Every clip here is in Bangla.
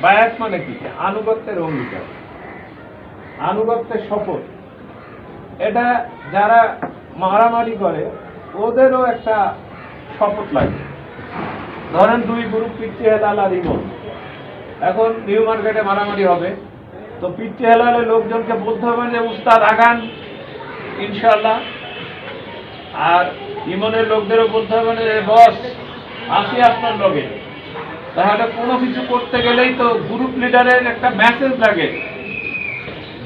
বায়াত মানে কি? আনুগত্যের অঙ্গীকার। আনুগত্যের শপথ। এটা যারা মারামারি করে, ওদেরও একটা শপথ লাগে। ধরেন দুই গ্রুপ পিচ্ছি হেলাল আর ইমন। এখন নিউ মার্কেটে মারামারি হবে। তো পিচ্ছি হেলালের লোকজনকে বলতে হবে যে, উস্তাদ, আগান। ইনশাল্লাহ আর ইমনের লোকদেরও বলতে হবে যে, বস, আসি আপনার লগে। তাহলে কোনো কিছু করতে গেলেই তো গ্রুপ লিডারের একটা মেসেজ লাগে।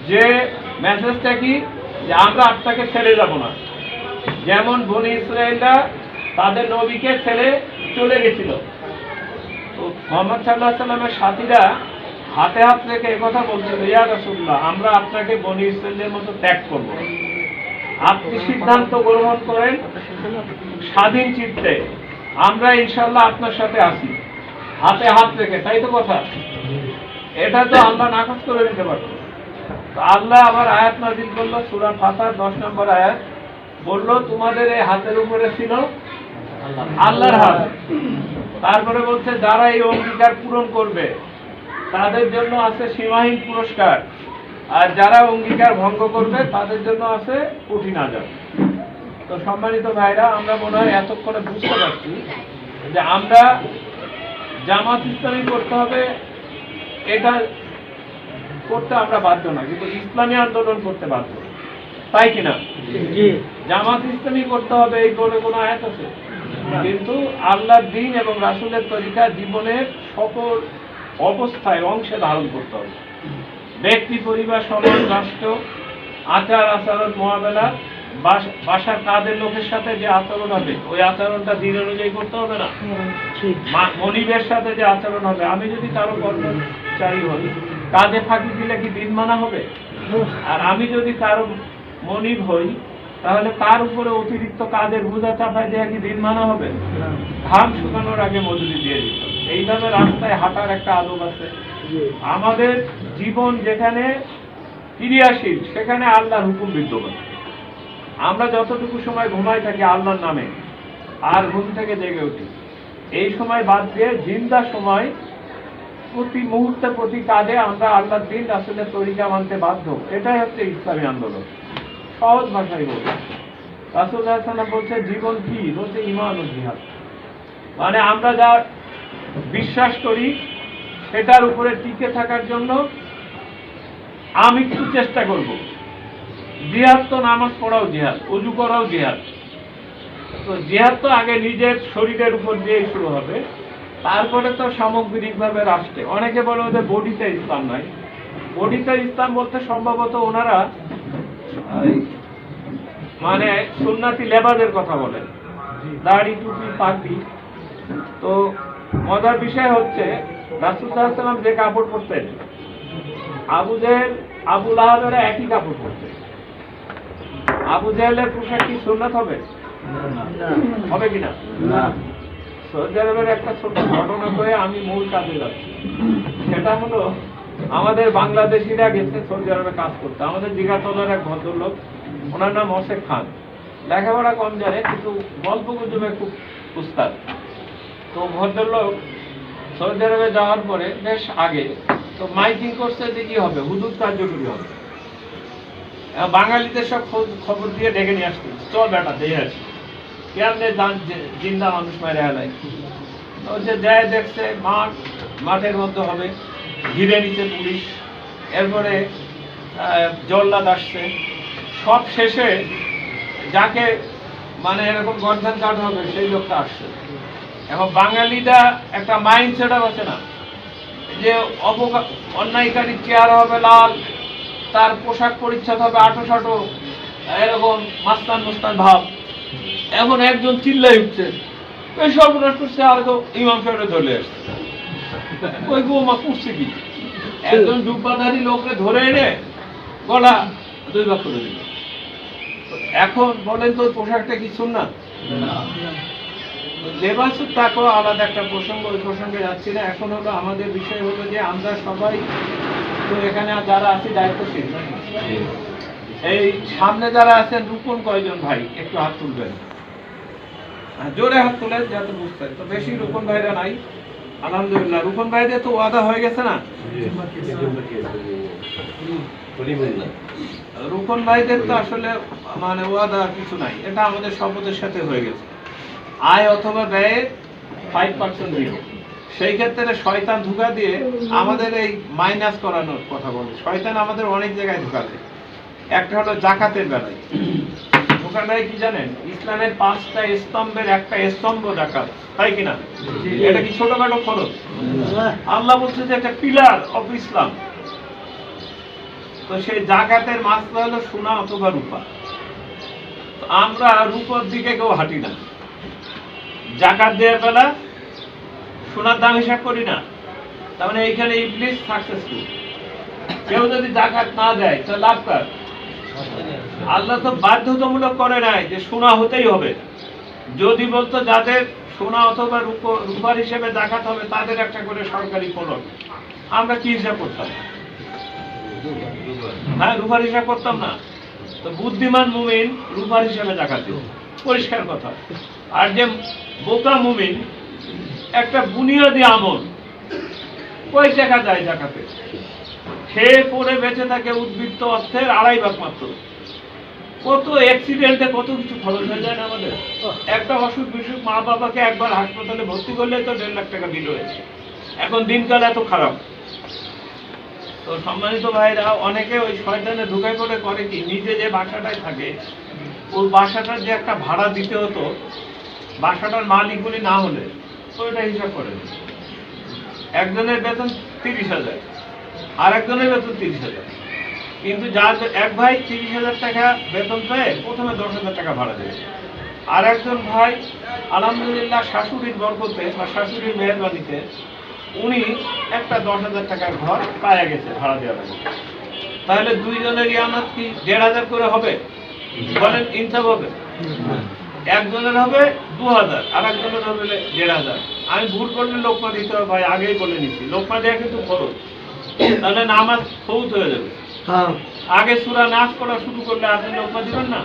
যে মেসেজটা কি? যে আমরা আপনাকে ছেড়ে যাব না। যেমন বনি ইসরায়েলরা তাদের নবীকে ছেড়ে চলে গেছিল। তো মোহাম্মদ সাল্লাহ সাল্লামের সাথীরা হাতে হাত রেখে একথা বলছিল, ইয়া রাসূলুল্লাহ, আমরা আপনাকে বনি ইসরায়েলের মতো ত্যাগ করব। আপনি সিদ্ধান্ত গ্রহণ করেন স্বাধীন চিত্তে। আমরা ইনশাল্লাহ আপনার সাথে আসি হাতে হাত রেখে, তাই তো কথা? এটা তো আল্লাহ নাকচ করে নিতে পারতো আল্লাহ আবার আয়াত নাজিল করল, সূরা ফাতার দশ নম্বর আয়াত। বলল, তোমাদের এই হাতের উপরে ছিল আল্লাহর হাত। তারপরে বলছে, যারা এই অঙ্গীকার পূরণ করবে, তাদের জন্য আছে সীমাহীন পুরস্কার। আর যারা অঙ্গীকার ভঙ্গ করবে, তাদের জন্য আছে কঠিন আজাব। তো সম্মানিত ভাইরা, আমরা মনে হয় এতক্ষণে বুঝতে পারছি যে আমরা জামাত ইসলামী করতে হবে এটা করতে আমরা বাধ্য না কিন্তু ইসলামী আন্দোলন করতে বাধ্য। তাই কিনা জামাত ইসলামী করতে হবে এই বলে কোনো আয়াত আছে? কিন্তু আল্লাহর দিন এবং রাসূলের তরিকা জীবনের সকল অবস্থায় অংশে ধারণ করতে হবে। ব্যক্তি পরিবার সমাজ রাষ্ট্র আচার আচরণ মোকাবেলা বাস- বাসার কাজের লোকের সাথে যে আচরণ হবে? ওই আচরণটা দিন অনুযায়ী করতে হবে না? মনিবের সাথে যে আচরণ হবে আমি যদি কারও কর্মচারী হই কাজে ফাঁকি দিলে কি দিন মানা হবে? আর আমি যদি কারও মনিব হই তাহলে তার উপরে অতিরিক্ত কাজের বোঝা চাপায় দেওয়া কি দিন মানা হবে? ঘাম শুকানোর আগে মজুরি দিয়ে দিত এইভাবে রাস্তায় হাঁটার একটা আদব আছে। আমাদের জীবন যেখানে ক্রিয়াশীল সেখানে আল্লাহর হুকুম বিদ্যমান। আমরা যতটুকু সময় ঘুমাই থাকি আল্লাহর নামে, আর ঘুম থেকে জেগে উঠি। এই সময় বাদ দিয়ে জিন্দা সময় প্রতি মুহূর্তে, প্রতি কাজে আমরা আল্লাহর দিন আসলে তরিকা মানতে বাধ্য। এটাই হচ্ছে ইসলামী আন্দোলন। সহজ ভাষায় বলব রাসুল হাসানা বলছে, জীবন কি? বলছে ইমান ও জিহাদ। মানে আমরা যা বিশ্বাস করি, সেটার উপরে টিকে থাকার জন্য আমি একটু চেষ্টা করব। জিহাদ তো নামাজ পড়াও জিহাদ, উজু করাও জিহাদ। তো জিহাদ তো আগে নিজের শরীরের উপর দিয়েই শুরু হবে। তারপরে তো সামগ্রিকভাবে রাষ্ট্রে। অনেকে বলে ওদের বডিতে ইসলাম নাই। বডিতে ইসলাম বলতে সম্ভবত ওনারা মানে সুন্নাতি লেবাদের কথা বলেন। দাড়ি, টুপি, পাগড়ি। তো মজার বিষয় হচ্ছে রাসুল্লাহাম যে কাপড় পরতেন আবু জেহেল আবু লাহাবেরা একই কাপড় পরতেন। আবু জেহেলের পোশাক কি সুন্নাত হবে? হবে কিনা? সৌদি আরবের একটা ছোট ঘটনা করে আমি মূল কাজে যাচ্ছি। সেটা হলো আমাদের বাংলাদেশিরা গেছে সৌদি আরবে কাজ করতে। আমাদের জিগাতলার এক ভদ্রলোক ওনার নাম অশেক খান। লেখাপড়া কম জানে কিন্তু গল্প গুজবে খুব উস্তাদ। তো ভদ্রলোক সৌদি আরবে যাওয়ার পরে বেশ আগে তো মাইকিং করছে যে কি হবে? হুদুদ কার্যকরী হবে। বাঙালিদের সব খবর দিয়ে ডেকে নিয়ে আসতে চল বেটা, দিয়ে আসি। কেমনে যে- জিন্দা মানুষ মেরে হেলায়? তো সে যায় দেখছে, মাঠ, মাঠের মধ্যে হবে। ঘিরে নিচে পুলিশ। এরপরে জল্লাদ আসছে। সব শেষে যাকে মানে এরকম গর্দান কাট হবে, সেই লোকটা আসছে। এখন বাঙালিটা একটা মাইন্ড সেট আছে না, যে অপকা অন্যায়কারী চেহারা হবে লাল তার পোশাক পরিচ্ছদ হবে আটো সাটো এরকম মাস্তান মুস্তান ভাব। এখন একজন চিল্লাই উঠছে। ওই সর্বনাশ করছে আর তো ইমাম সাহেব ধরে আসছে। ওই গো মা করছে কি? একজন ডুব্বাধারী লোককে ধরে এনে গলা দুই ভাগ করে দিল। এখন বলেন তো পোশাকটা কি শুননা লেবাসুর তাকেও আলাদা একটা প্রসঙ্গ ওই প্রসঙ্গে যাচ্ছি না। এখন হলো আমাদের বিষয় হলো যে আমরা সবাই এখানে যারা আছি, দায়িত্বশীল। এই সামনে যারা আছেন কয়জন ভাই? একটু হাত তুলবেন। জোরে হাত যাতে বুঝতে তো বেশি ভাইরা নাই। আলহামদুলিল্লাহ ভাইদের তো ওয়াদা হয়ে গেছে না? ভাইদের তো আসলে মানে ওয়াদা কিছু নাই। এটা আমাদের শপথের সাথে হয়ে গেছে। আয় অথবা ব্যয়ের ফাইভ পার্সেন্ট দিব সেই ক্ষেত্রে শয়তান ধোকা দিয়ে আমাদের এই মাইনাস করানোর কথা বলে। শয়তান আমাদের অনেক জায়গায় ধোকা দেয়। একটা হলো জাকাতের বেলায়। ধোকা দেয় কি জানেন? ইসলামের পাঁচটা স্তম্ভের একটা স্তম্ভ জাকাত। তাই কিনা? এটা কি ছোটখাটো খরচ? আল্লাহ বলছে যে একটা পিলার অফ ইসলাম তো সেই জাকাতের মাসলা হলো সোনা অথবা রূপা। আমরা রূপর দিকে কেউ হাঁটি না। জাকাত দেওয়ার বেলা সোনার দাম হিসাব করি না। তার মানে এইখানে ইবলিস সাকসেসফুল কেউ যদি জাকাত না দেয়, তো লাভ কার? আল্লাহ তো বাধ্যতামূলক করে নাই যে সোনা হতেই হবে। যদি বলতো যাদের সোনা অথবা রূপ- রূপার হিসেবে জাকাত হবে, তাদের একটা করে সরকারি ফলক আমরা কি হিসাব করতাম? হ্যাঁ রূপার হিসাব করতাম না। তো বুদ্ধিমান মুমিন রূপার হিসাবে জাকাত দিত পরিষ্কার কথা। আর যে বোকা মুমিন একটা বুনিয়াদি আমল। কয় টাকা যায় জাকাতে। খেয়ে পড়ে বেঁচে থাকে উদ্বৃত্ত অর্থের আড়াই ভাগ মাত্র। কত অ্যাক্সিডেন্টে কত কিছু খরচ হয়ে যায় না আমাদের? একটা অসুখ বিসুখ, মা বাবাকে একবার হাসপাতালে ভর্তি করলে তো দেড় লাখ টাকা বিল হয়েছে। এখন দিনকাল এত খারাপ। তো সম্মানিত ভাইরা, অনেকে ওই শয়তানে ঢুকে পড়ে করে কি, নিজে যে বাসাটায় থাকে, ওই বাসাটার যে একটা ভাড়া দিতে হতো, বাসাটার মালিকগুলি না হলে। হিসাব একজনের বেতন তিরিশ হাজার, আর একজনের বেতন তিরিশ হাজার। কিন্তু যার এক ভাই তিরিশ হাজার টাকা বেতন পেয়ে প্রথমে দশ হাজার টাকা ভাড়া দেবে আর একজন ভাই, আলহামদুলিল্লাহ, শাশুড়ির বরকতে বা শাশুড়ির মেহরবানিতে উনি একটা দশ হাজার টাকার ঘর পায়া গেছে, ভাড়া দেওয়া আগে তাহলে দুইজনের ইয়ানত কি দেড় হাজার করে হবে? বলেন, ইনসাফ হবে? একজনের হবে দু হাজার আর একজনের হবে দেড় হাজার আমি ভুল করলে লোকমা দিতে হবে ভাই আগেই বলে নিচ্ছি লোকমা দেওয়া কিন্তু খরচ। তাহলে নামাজ ফৌত হয়ে যাবে। আগে সুরা নাচ করা শুরু করলে আপনি লোকমা দিবেন না?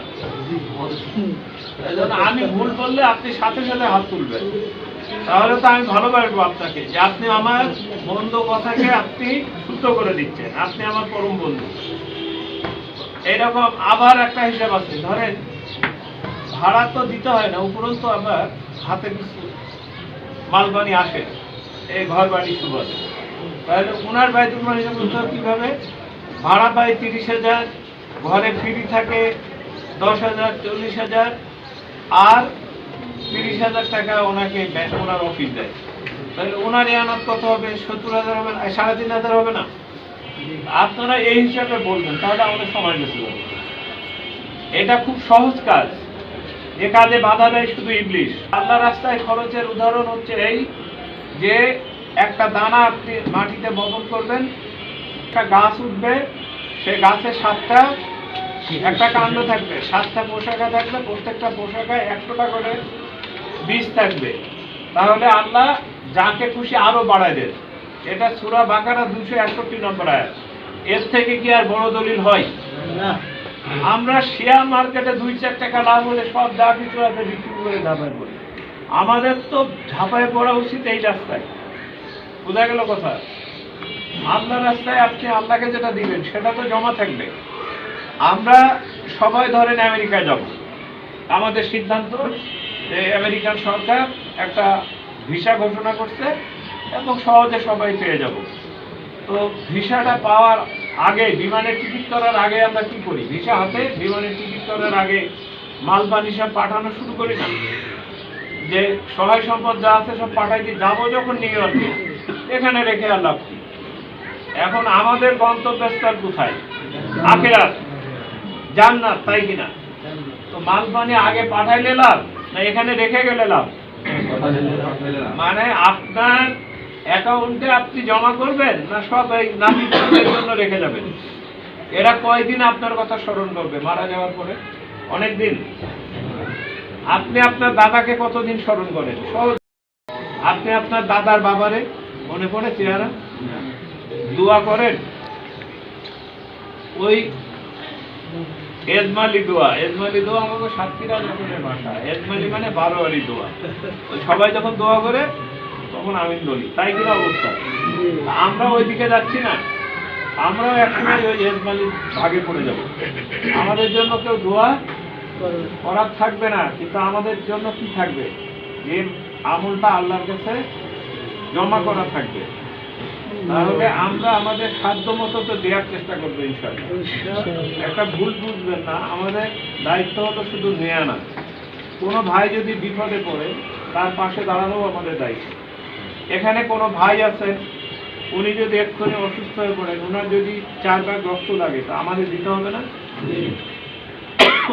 আমি ভুল করলে আপনি সাথে সাথে হাত তুলবেন। তাহলে তো আমি ভালোবাসবো আপনাকে যে আপনি আমার মন্দ কথাকে আপনি শুদ্ধ করে দিচ্ছেন। আপনি আমার পরম বন্ধু। এইরকম আবার একটা হিসাব আছে। ধরেন ভাড়া তো দিতে হয় না, উপরন্তু আবার হাতে কিছু মালবানি আসে, এই ঘর বাড়ি সুবাদ। তাহলে ওনার বাড়িতে হিসাব করতে কীভাবে? ভাড়া পায় তিরিশ হাজার, ঘরে ফ্রি থাকে দশ হাজার, চল্লিশ হাজার, আর তিরিশ হাজার টাকা ওনাকে ওনার অফিস দেয়। তাহলে ওনার এনাত কত হবে? সত্তর হাজার হবে না সাড়ে তিন হাজার হবে না? আপনারা এই হিসাবে বলবেন, তাহলে আমাদের সময় বেশি এটা খুব সহজ কাজ। যে কাজে বাধা দেয় শুধু ইবলিশ। আল্লাহ রাস্তায় খরচের উদাহরণ হচ্ছে এই যে একটা দানা আপনি মাটিতে বপন করবেন, একটা গাছ উঠবে, সে গাছে সাতটা, একটা কাণ্ড থাকবে, সাতটা পোশাকা থাকবে, প্রত্যেকটা পোশাকায় একশোটা করে বীজ থাকবে। তাহলে আল্লাহ যাকে খুশি আরও বাড়ায় দেন। এটা সুরা বাকারা দুশো একষট্টি নম্বর আয়াত। এর থেকে কি আর বড় দলিল হয়? আমরা শেয়ার মার্কেটে দুই, চার টাকা লাভ হলে সব যা কিছু আছে বিক্রি করে ঝাঁপাই পড়ি। আমাদের তো ঝাঁপায় পড়া উচিত এই রাস্তায়। বোঝা গেল কথা? আল্লাহ রাস্তায় আপনি আল্লাহকে যেটা দিবেন, সেটা তো জমা থাকবে। আমরা সবাই ধরেন আমেরিকায় যাব। আমাদের সিদ্ধান্ত যে আমেরিকান সরকার একটা ভিসা ঘোষণা করছে এবং সহজে সবাই পেয়ে যাব। তো ভিসাটা পাওয়ার আগে বিমানের টিকিট করার আগে আমরা কি করি? ভিসা হাতে বিমানের টিকিট করার আগে মালবান হিসাব পাঠানো শুরু করি না যে সহায় সম্পদ যা আছে সব পাঠাই দিয়ে যাব যখন নিউ ইয়র্কে এখানে রেখে আর লাভ কি? এখন আমাদের গন্তব্যস্থল কোথায়? আখেরাত। জান্নাত তাই কিনা তো মালবানি আগে পাঠাইলে লাভ? না এখানে রেখে গেলে লাভ। মানে আপনার অ্যাকাউন্টে আপনি জমা করবেন না সব এই নাতিদের জন্য রেখে যাবেন? এরা কয়দিন আপনার কথা স্মরণ করবে? মারা যাওয়ার পরে? অনেক দিন আপনি আপনার দাদাকে কতদিন স্মরণ করেন? সহজ আপনি আপনার দাদার বাবারে মনে পড়ে চেহারা? দোয়া করেন? ওই এজমালি দোয়া। এজমালি দোয়া আমাকে সাতক্ষীরা যখনের ভাষা। এজমালি মানে বারোয়ারি দোয়া। সবাই যখন দোয়া করে তখন আমি বলি তাই কিনা অবস্থা? আমরা ওইদিকে যাচ্ছি না। আমরাও একসময় ওই এজমালির ভাগে পড়ে যাব। আমাদের জন্য কেউ দোয়া করার থাকবে না কিন্তু আমাদের জন্য কি থাকবে? যে আমলটা আল্লাহর কাছে জমা করা থাকবে। তাহলে আমরা আমাদের সাধ্য মতো তো দেওয়ার চেষ্টা করব একটা ভুল বুঝবেন না আমাদের দায়িত্ব হলো শুধু নেয়া না। কোনো ভাই যদি বিপদে পড়ে তার পাশে দাঁড়ানো আমাদের দায়িত্ব। এখানে কোনো ভাই আছেন উনি যদি এক্ষুনি অসুস্থ হয়ে পড়েন ওনার যদি চার ব্যাগ রক্ত লাগে তা আমাদের দিতে হবে না?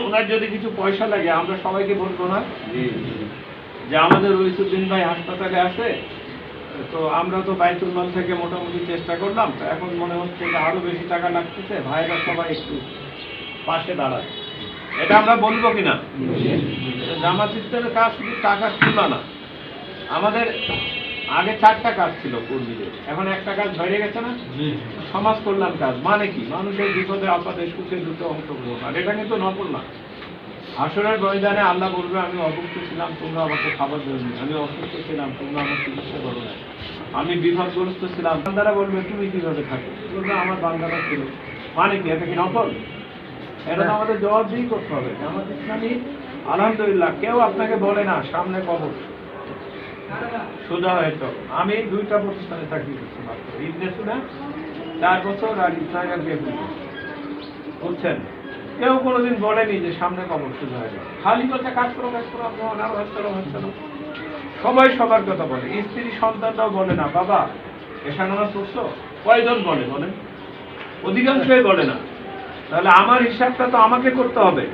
ওনার যদি কিছু পয়সা লাগে আমরা সবাইকে বলব না? যে আমাদের রইসুদ্দিন ভাই হাসপাতালে আছে তো আমরা তো বাইতুল মাল থেকে মোটামুটি চেষ্টা করলাম তো এখন মনে হচ্ছে যে আরও বেশি টাকা লাগতেছে ভাইরা সবাই একটু পাশে দাঁড়ায়। এটা আমরা বলব কিনা? জামা সিস্টেমের কাজ শুধু টাকা তোলা না। আমাদের আগে চারটা কাজ ছিল কর্মীদের। এখন একটা কাজ বেড়ে গেছে না? সমাজ কল্যাণ কাজ। মানে কি? মানুষের বিপদে আপদে সুখে দুটো অংশগ্রহণ আর এটা কিন্তু নকল না। আসরের ময়দানে আল্লাহ বলবে আমি অসুস্থ ছিলাম তোমরা আমাকে খাবার দেওনি। আমি অসুস্থ ছিলাম তোমরা আমার চিকিৎসা করো না আমি বিপদগ্রস্ত ছিলাম। বান্দারা বলবে তুমি কীভাবে থাকো? বলবে আমার বান্দারা ছিল। মানে কি? এটা কি নকল? এটা তো আমাদের জবাবদিহি করতে হবে। ইসলামী আলহামদুলিল্লাহ কেউ আপনাকে বলে না সামনে কবর। সোজা হয়তো। আমি দুইটা প্রতিষ্ঠানে চাকরি করছি মাত্র। ইবনে সুনা চার বছর, আর বুঝছেন? কেউ কোনোদিন বলেনি যে সামনে কবর সোজা হয়ে যাবে। খালি কথা কাজ করো কাজ করো আপনি অনার হচ্ছে হচ্ছে সবাই সবার কথা বলে। স্ত্রী সন্তানরাও বলে না। বাবা এসা নামাজ পড়ছো কয়জন বলে বলেন? অধিকাংশই বলে না। তাহলে আমার হিসাবটা তো আমাকে করতে হবে।